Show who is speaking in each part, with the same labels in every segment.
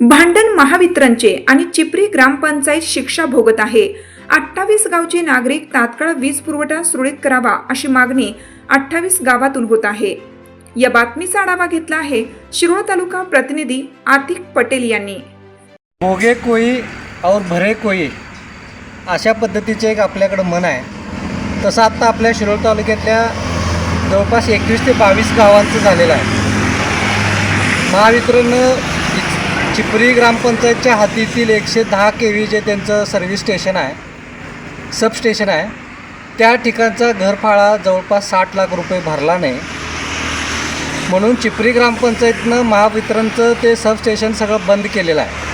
Speaker 1: भांडण महावितरणचे आणि चिपरी ग्रामपंचायत शिक्षा भोगत आहे. अठ्ठावीस गावचे नागरिक तात्काळ वीज पुरवठा सुरळीत करावा अशी मागणी अठ्ठावीस गावातून होत आहे. या बातमीचा आढावा घेतला आहे शिरोळ तालुका प्रतिनिधी आतिक पटेल यांनी.
Speaker 2: भोगे कोई और भरे कोई अशा पद्धतीचे एक आपल्याकडं मन आहे. तसं आत्ता आपल्या शिरोळ तालुक्यातल्या जवळपास एकवीस ते बावीस गावांचं झालेलं आहे. महावितरणनं चिपरी ग्रामपंचायतच्या हातीतील एकशे दहा के व्ही जे त्यांचं सर्व्हिस स्टेशन आहे सबस्टेशन आहे त्या ठिकाणचा घरफाळा जवळपास साठ लाख रुपये भरला नाही. म्हणून चिपरी ग्रामपंचायतनं महावितरणचं ते सबस्टेशन सगळं बंद केलेलं आहे.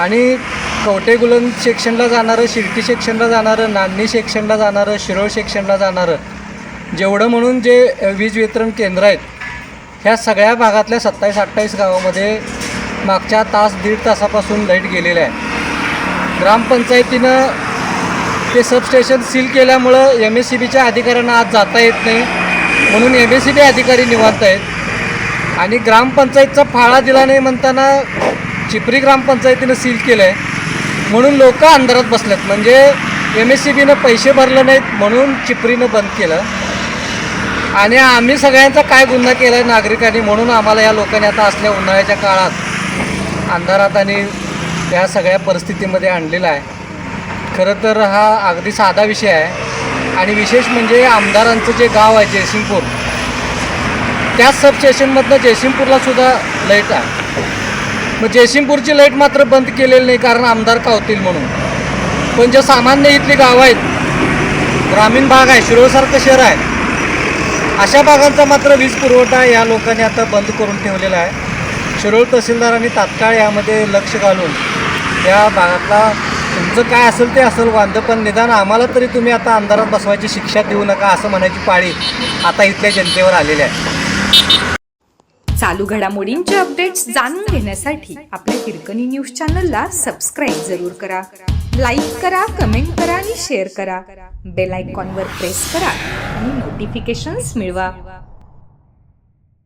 Speaker 2: आणि कवटेगुलन सेक्शनला जाणारं शिर्टी सेक्शनला जाणारं नांदणी सेक्शनला जाणारं शिरोळ सेक्शनला जाणारं जेवढं म्हणून जे वीज वितरण केंद्र आहेत ह्या सगळ्या भागातल्या सत्तावीस अठ्ठावीस गावामध्ये मागच्या तास दीड तासापासून लाइट गेलेले आहे ग्रामपंचायतीनं ते सबस्टेशन सील केल्यामुळं एम एस सी बीच्या अधिकाऱ्यांना आज जाता येत नाही. म्हणून एम एस सी बी अधिकारी निवांत आहेत. आणि ग्रामपंचायतचा फाळा दिला नाही म्हणताना चिपरी ग्रामपंचायतीनं सील केलं आहे म्हणून लोक अंधारात बसलेत. म्हणजे एम एस सी बीनं पैसे भरले नाहीत म्हणून चिपरीनं बंद केलं. आणि आम्ही सगळ्यांचा काय गुन्हा केला आहे नागरिकांनी म्हणून आम्हाला या लोकांनी आता असल्या उन्हाळ्याच्या काळात अंधारात आणि या सगळ्या परिस्थितीमध्ये आणलेला आहे. खरं तर हा अगदी साधा विषय आहे. आणि विशेष म्हणजे आमदारांचं जे गाव आहे जयसिंगपूर त्याच सबस्टेशनमधनं जयसिंगपूरला सुद्धा लाइट आहे. मग जयसिंगपूरची लाइट मात्र बंद केलेली नाही कारण आमदार कावतील म्हणून. पण जे सामान्य इथली गावं आहेत ग्रामीण भाग आहे शिरोळसारखं शहर आहे अशा भागांचा मात्र वीज पुरवठा या लोकांनी आता बंद करून ठेवलेला आहे. शिरोळ तहसीलदारांनी तात्काळ यामध्ये लक्ष घालून या भागातला तुमचं काय असेल ते असेल वांदं पण निदान आम्हाला तरी तुम्ही आता अंधारात बसवायची शिक्षा देऊ नका असं म्हणायची पाळी आता इथल्या जनतेवर आलेली आहे.
Speaker 3: चालू घडामोडींचे अपडेट्स जाणून घेण्यासाठी आपल्या हिरकणी न्यूज चॅनलला सबस्क्राईब जरूर करा. लाईक करा कमेंट करा आणि शेअर करा. बेल आयकॉनवर प्रेस करा आणि नोटिफिकेशन्स मिळवा.